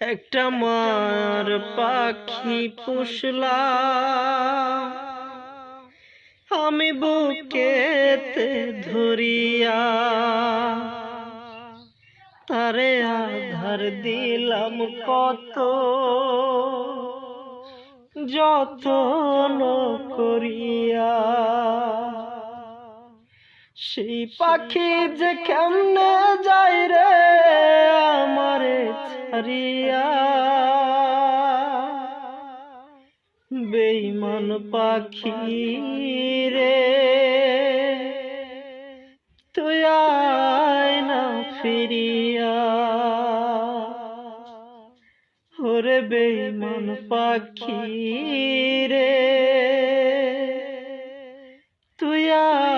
একটা মার পাখি পুষলাম। আমি বুকেতে ধরিয়া তারে আধার দিলাম কত যতন করিয়া। সেই পাখি যে কেমনে ছাড়িয়া বেইমান পাখি রে তুই আয় না ফিরিয়া। ওরে বেইমান পাখি রে তুই আয়